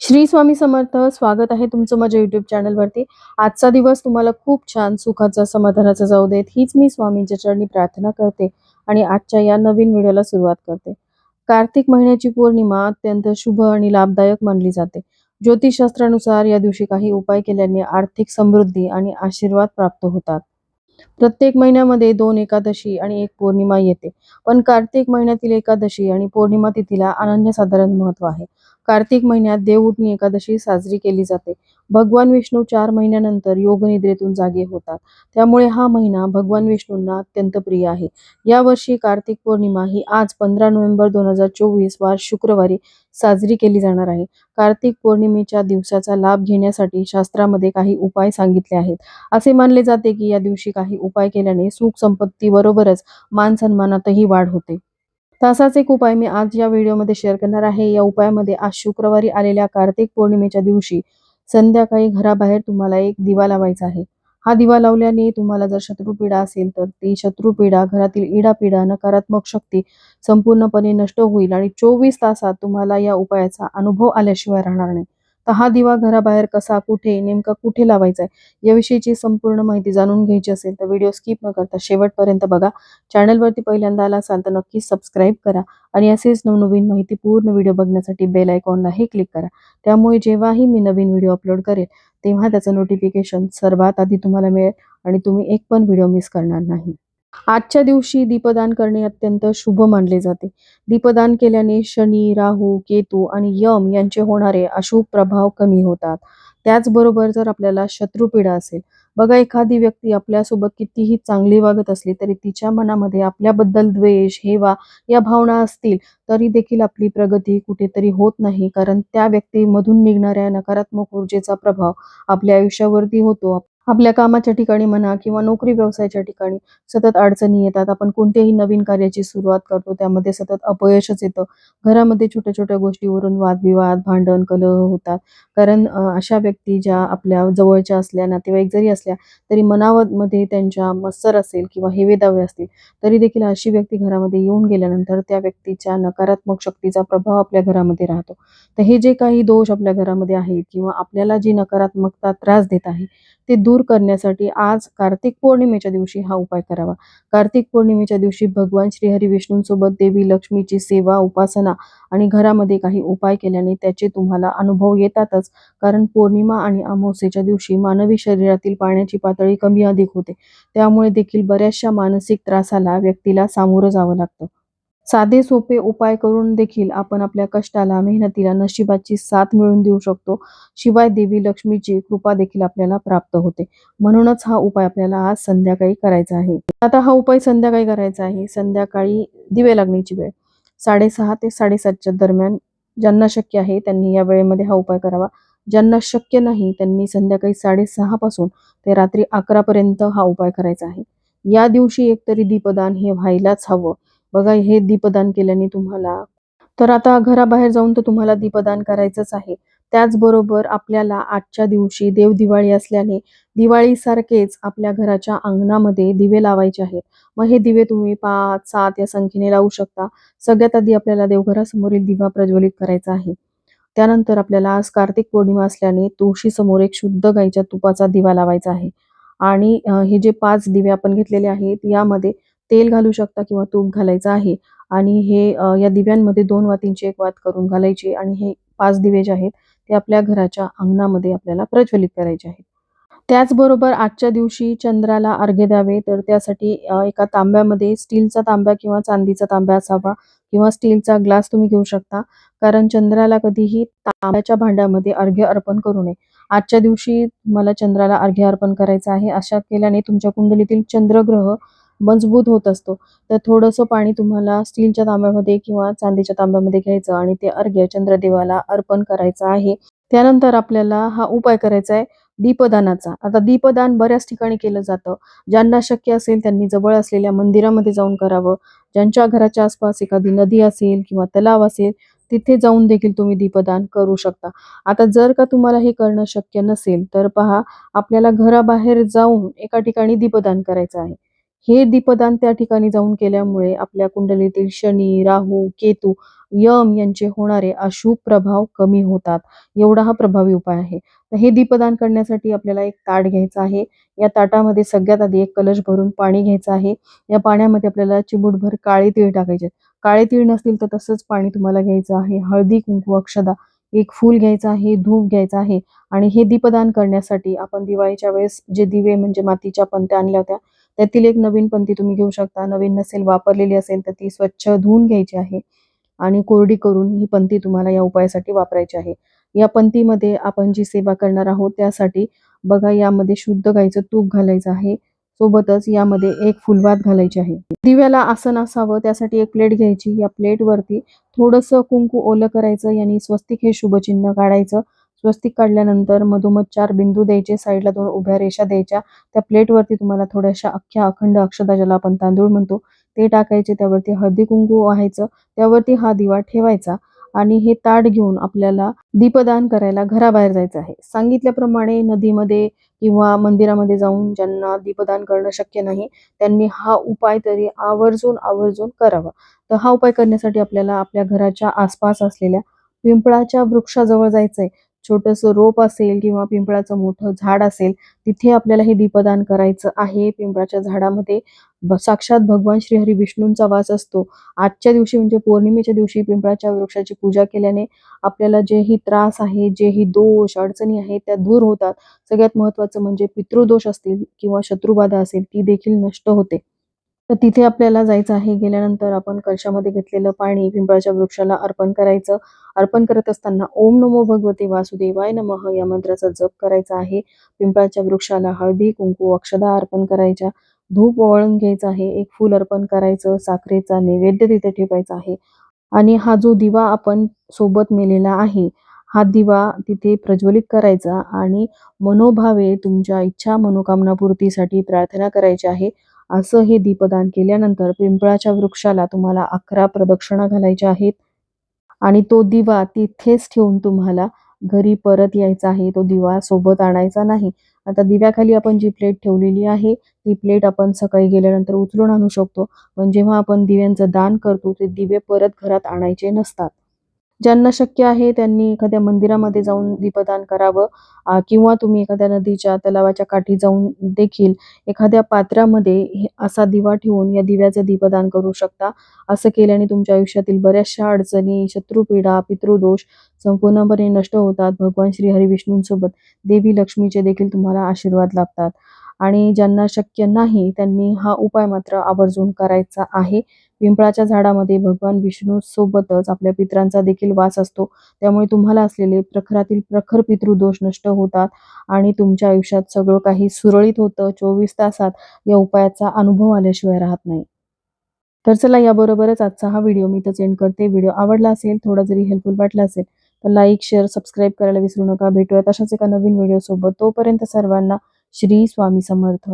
श्री स्वामी समर्थ स्वागत आहे तुमचं माझ्या युट्यूब चॅनलवरती आजचा दिवस तुम्हाला खूप छान सुखाचा समाधानाचा जाऊ देत. हीच मी स्वामींच्या चरणी प्रार्थना करते आणि आजच्या या नवीन व्हिडिओला सुरुवात करते. कार्तिक महिन्याची पौर्णिमा अत्यंत शुभ आणि लाभदायक मानली जाते. ज्योतिषशास्त्रानुसार या दिवशी काही उपाय केल्याने आर्थिक समृद्धी आणि आशीर्वाद प्राप्त होतात. प्रत्येक महिन्यामध्ये दोन एकादशी आणि एक पौर्णिमा येते. पण कार्तिक महिन्यातील एकादशी आणि पौर्णिमा तिथीला अनन्यसाधारण महत्त्व आहे. कार्तिक महिन्यात देवउठणी एकादशी साजरी केली जाते. भगवान विष्णू चार महिन्यानंतर योगनिद्रेतून जागे होतात. त्यामुळे हा महिना भगवान विष्णूंना अत्यंत प्रिय आहे. यावर्षी कार्तिक पौर्णिमा ही आज पंधरा नोव्हेंबर दोन हजार चोवीस वार शुक्रवारी साजरी केली जाणार आहे. कार्तिक पौर्णिमेच्या दिवसाचा लाभ घेण्यासाठी शास्त्रामध्ये काही उपाय सांगितले आहेत. असे मानले जाते की या दिवशी काही उपाय केल्याने सुख संपत्ती बरोबरच मान सन्मानातही वाढ होते. तसाच एक उपाय मी आज या व्हिडिओमध्ये शेअर करणार आहे. या उपायामध्ये आज शुक्रवारी आलेल्या कार्तिक पौर्णिमेच्या दिवशी संध्याकाळी घराबाहेर तुम्हाला एक दिवा लावायचा आहे. हा दिवा लावल्याने तुम्हाला जर शत्रुपीडा असेल तर ती शत्रुपीडा घरातील इडापीडा नकारात्मक शक्ती संपूर्णपणे नष्ट होईल आणि चोवीस तासात तुम्हाला या उपायाचा अनुभव आल्याशिवाय राहणार नाही. तर हा दिवा घराबाहेर कसा कुठे नेमका कुठे लावायचा आहे याविषयीची संपूर्ण माहिती जाणून घ्यायची असेल तर व्हिडिओ स्किप न करता शेवटपर्यंत बघा. चॅनलवरती पहिल्यांदा आला असाल तर नक्कीच सबस्क्राईब करा आणि असेच नवनवीन माहिती पूर्ण व्हिडिओ बघण्यासाठी बेल आयकॉनलाही क्लिक करा. त्यामुळे जेव्हाही मी नवीन व्हिडिओ अपलोड करेल तेव्हा त्याचं नोटिफिकेशन सर्वात आधी तुम्हाला मिळेल आणि तुम्ही एक पण व्हिडिओ मिस करणार नाही. आजच्या दिवशी दीपदान करणे अत्यंत शुभ मानले जाते. दीपदान केल्याने शनी राहू केतू आणि यम यांचे होणारे अशुभ प्रभाव कमी होतात. त्याचबरोबर जर आपल्याला शत्रुपीडा असेल बघा एखादी व्यक्ती आपल्यासोबत कितीही चांगली वागत असली तरी तिच्या मनामध्ये आपल्याबद्दल द्वेष हेवा या भावना असतील तरी देखील आपली प्रगती कुठेतरी होत नाही. कारण त्या व्यक्तीमधून निघणाऱ्या नकारात्मक ऊर्जेचा प्रभाव आपल्या आयुष्यावरती होतो. आपल्या कामाच्या ठिकाणी म्हणा किंवा नोकरी व्यवसायाच्या ठिकाणी सतत अडचणी येतात. आपण कोणत्याही नवीन कार्याची सुरुवात करतो त्यामध्ये सतत अपयशच येतं. घरामध्ये छोट्या छोट्या गोष्टीवरून वादविवाद भांडण कलह होतात. कारण अशा व्यक्ती ज्या आपल्या जवळच्या असल्या नातेवाईक जरी असल्या तरी मनामध्ये त्यांच्या मत्सर असेल किंवा हेवेदावे असतील तरी देखील अशी व्यक्ती घरामध्ये येऊन गेल्यानंतर त्या व्यक्तीच्या नकारात्मक शक्तीचा प्रभाव आपल्या घरामध्ये राहतो. तर हे जे काही दोष आपल्या घरामध्ये आहेत किंवा आपल्याला जी नकारात्मकता त्रास देत आहे ते दूर करण्यासाठी आज कार्तिक पौर्णिमेच्या दिवशी हा उपाय करावा. कार्तिक पौर्णिमेच्या दिवशी भगवान श्रीहरी विष्णूंसोबत देवी लक्ष्मीची सेवा उपासना आणि घरामध्ये काही उपाय केल्याने त्याचे तुम्हाला अनुभव येतातच. कारण पौर्णिमा आणि अमावस्येच्या दिवशी मानवी शरीरातील पाण्याची पातळी कमी अधिक होते. त्यामुळे देखील बऱ्याचशा मानसिक त्रासाला व्यक्तीला सामोरं जावं लागतं. साधे सोपे उपाय करून देखील आपण आपल्या कष्टाला मेहनतीला नशिबाची साथ मिळवून देऊ शकतो. शिवाय देवी लक्ष्मीची कृपा देखील आपल्याला प्राप्त होते. म्हणूनच हा उपाय आपल्याला आज संध्याकाळी करायचा आहे. आता हा उपाय संध्याकाळी करायचा आहे. संध्याकाळी दिवे लागण्याची वेळ. साडेसहा ते साडेसातच्या दरम्यान ज्यांना शक्य आहे त्यांनी या वेळेमध्ये हा उपाय करावा. ज्यांना शक्य नाही त्यांनी संध्याकाळी साडेसहा पासून ते रात्री अकरा पर्यंत हा उपाय करायचा आहे. या दिवशी एकतरी दीपदान हे व्हायलाच हवं. बघा हे दीपदान केल्याने तुम्हाला तर आता घराबाहेर जाऊन तर तुम्हाला दीपदान करायचंच आहे. त्याचबरोबर आपल्याला आजच्या दिवशी देवदिवाळी असल्याने दिवाळीसारखेच आपल्या घराच्या अंगणामध्ये दिवे लावायचे आहेत. मग हे दिवे तुम्ही पाच सात या संख्येने लावू शकता. सगळ्यात आधी आपल्याला देवघरासमोरील दिवा प्रज्वलित करायचा आहे. त्यानंतर आपल्याला आज कार्तिक पौर्णिमा असल्याने तुळशी समोर एक शुद्ध गाईच्या तुपाचा दिवा लावायचा आहे. आणि हे जे पाच दिवे आपण घेतलेले आहेत यामध्ये तेल घालू शकता किंवा तूप घालायचं आहे. आणि हे या दिव्यांमध्ये दोन वातींची एक वात करून घालायची आणि हे पाच दिवे जे आहेत ते आपल्या घराच्या अंगणामध्ये आपल्याला प्रज्वलित करायचे आहेत. त्याचबरोबर आजच्या दिवशी चंद्राला अर्घ्य द्यावे तर त्यासाठी एका तांब्यामध्ये स्टीलचा तांब्या किंवा चांदीचा तांब्या असावा किंवा स्टीलचा ग्लास तुम्ही घेऊ शकता. कारण चंद्राला कधीही तांब्याच्या भांड्यामध्ये अर्घ्य अर्पण करू नये. आजच्या दिवशी तुम्हाला चंद्राला अर्घ्य अर्पण करायचं आहे. अशा केल्याने तुमच्या कुंडलीतील चंद्रग्रह मजबूत होत असतो. तर थोडंसं पाणी तुम्हाला स्टीलच्या तांब्यामध्ये किंवा चांदीच्या तांब्यामध्ये घ्यायचं आणि ते अर्घ्य चंद्रदेवाला अर्पण करायचं आहे. त्यानंतर आपल्याला हा उपाय करायचा आहे दीपदानाचा. आता दीपदान बऱ्याच ठिकाणी केलं जातं. ज्यांना शक्य असेल त्यांनी जवळ असलेल्या मंदिरामध्ये जाऊन करावं. ज्यांच्या घराच्या आसपास एखादी नदी असेल किंवा तलाव असेल तिथे जाऊन देखील तुम्ही दीपदान करू शकता. आता जर का तुम्हाला हे करणं शक्य नसेल तर पहा आपल्याला घराबाहेर जाऊन एका ठिकाणी दीपदान करायचं आहे. हे दीपदान त्या ठिकाणी जाऊन केल्यामुळे आपल्या कुंडलीतील शनी राहू केतू यम यांचे होणारे अशुभ प्रभाव कमी होतात. एवढा हा प्रभावी उपाय आहे. तर हे दीपदान करण्यासाठी आपल्याला एक ताट घ्यायचं आहे. या ताटामध्ये सगळ्यात आधी एक कलश भरून पाणी घ्यायचं आहे. या पाण्यामध्ये आपल्याला चिमूटभर काळे तीळ टाकायचे काळे तीळ नसतील तर तसंच पाणी तुम्हाला घ्यायचं आहे. हळदी कुंकू अक्षदा एक फूल घ्यायचं आहे धूप घ्यायचं आहे. आणि हे दीपदान करण्यासाठी आपण दिवाळीच्या वेळेस जे दिवे म्हणजे मातीच्या पंत्या आणल्या होत्या त्यातील एक नवीन पंथी तुम्ही घेऊ शकता. नवीन नसेल वापरलेली असेल तर ती स्वच्छ धुवून घ्यायची आहे आणि कोरडी करून ही पंथी तुम्हाला या उपायासाठी वापरायची आहे. या पंतीमध्ये आपण जी सेवा करणार आहोत त्यासाठी बघा यामध्ये शुद्ध गाईचं तूप घालायचं आहे. सोबतच यामध्ये एक फुलवात घालायची आहे. दिव्याला आसन असावं त्यासाठी एक प्लेट घ्यायची. या प्लेटवरती थोडंसं कुंकू ओलं करायचं यांनी स्वस्तिक हे शुभचिन्ह काढायचं. स्वस्तिक काढल्यानंतर मधोमध चार बिंदू द्यायचे साईडला दोन उभ्या रेषा द्यायच्या. त्या प्लेटवरती तुम्हाला थोड्याशा अख्ख्या अखंड अक्षता ज्याला आपण तांदूळ म्हणतो ते टाकायचे. त्यावरती हळदी कुंकू व्हायचं. त्यावरती हा दिवा ठेवायचा आणि हे ताट घेऊन आपल्याला दीपदान करायला घराबाहेर जायचं आहे. सांगितल्याप्रमाणे नदीमध्ये किंवा मंदिरामध्ये जाऊन ज्यांना दीपदान करणं शक्य नाही त्यांनी हा उपाय तरी आवर्जून आवर्जून करावा. तर हा उपाय करण्यासाठी आपल्याला आपल्या घराच्या आसपास असलेल्या पिंपळाच्या वृक्षाजवळ जायचंय. छोटंसं रोप असेल किंवा पिंपळाचं मोठं झाड असेल तिथे आपल्याला हे दीपदान करायचं आहे. पिंपळाच्या झाडामध्ये साक्षात भगवान श्री हरी विष्णूंचा वास असतो. आजच्या दिवशी म्हणजे पौर्णिमेच्या दिवशी पिंपळाच्या वृक्षाची पूजा केल्याने आपल्याला जेही त्रास आहे जेही दोष अडचणी आहेत त्या दूर होतात. सगळ्यात महत्वाचं म्हणजे पितृदोष असतील किंवा शत्रुबाधा असेल ती देखील नष्ट होते. तर तिथे आपल्याला जायचं आहे. गेल्यानंतर आपण कलशामध्ये घेतलेलं पाणी पिंपळाच्या वृक्षाला अर्पण करायचं. अर्पण करत असताना ओम नमो भगवते वासुदेवाय नमः या मंत्राचा जप करायचा आहे. पिंपळाच्या वृक्षाला हळदी कुंकू अक्षदा अर्पण करायच्या. धूप ओवाळून घ्यायचं आहे. एक फूल अर्पण करायचं. साखरेचा नैवेद्य तिथे ठेवायचा आहे. आणि हा जो दिवा आपण सोबत नेलेला आहे हा दिवा तिथे प्रज्वलित करायचा आणि मनोभावे तुमच्या इच्छा मनोकामना पूर्तीसाठी प्रार्थना करायची आहे. असं हे दीपदान केल्यानंतर पिंपळाच्या वृक्षाला तुम्हाला अकरा प्रदक्षिणा घालायच्या आहेत. आणि तो दिवा तिथेच ठेवून तुम्हाला घरी परत यायचा आहे. तो दिवा सोबत आणायचा नाही. आता दिव्याखाली आपण जी प्लेट ठेवलेली आहे ती प्लेट आपण सकाळी गेल्यानंतर उचलून आणू शकतो. पण जेव्हा आपण दिव्यांचं दान करतो ते दिवे परत घरात आणायचे नसतात. ज्यांना शक्य आहे त्यांनी एखाद्या मंदिरामध्ये जाऊन दीपदान करावं. किंवा तुम्ही एखाद्या नदीच्या तलावाच्या काठी जाऊन देखील एखाद्या पात्रामध्ये असा दिवा ठेवून या दिव्याचं दीपदान करू शकता. असं केल्याने तुमच्या आयुष्यातील बऱ्याचशा अडचणी शत्रुपीडा पितृदोष संपूर्णपणे नष्ट होतात. भगवान श्री हरी विष्णूंसोबत देवी लक्ष्मीचे देखील तुम्हाला आशीर्वाद लाभतात. आणि ज्यांना शक्य नाही त्यांनी हा उपाय मात्र आवर्जून करायचा आहे. पिंपळाच्या झाडामध्ये भगवान विष्णू सोबतच आपल्या पित्रांचा देखील वास असतो. त्यामुळे तुम्हाला असलेले प्रखरातील प्रखर पितृदोष नष्ट होतात आणि तुमच्या आयुष्यात सगळं काही सुरळीत होतं. चोवीस तासात या उपायाचा अनुभव आल्याशिवाय राहत नाही. तर चला याबरोबरच आजचा हा व्हिडिओ मी इथंच एंड करते. व्हिडिओ आवडला असेल थोडा जरी हेल्पफुल वाटला असेल तर लाईक शेअर सबस्क्राईब करायला विसरू नका. भेटूयात अशाच एका नवीन व्हिडिओसोबत. तोपर्यंत सर्वांना श्री स्वामी समर्थ.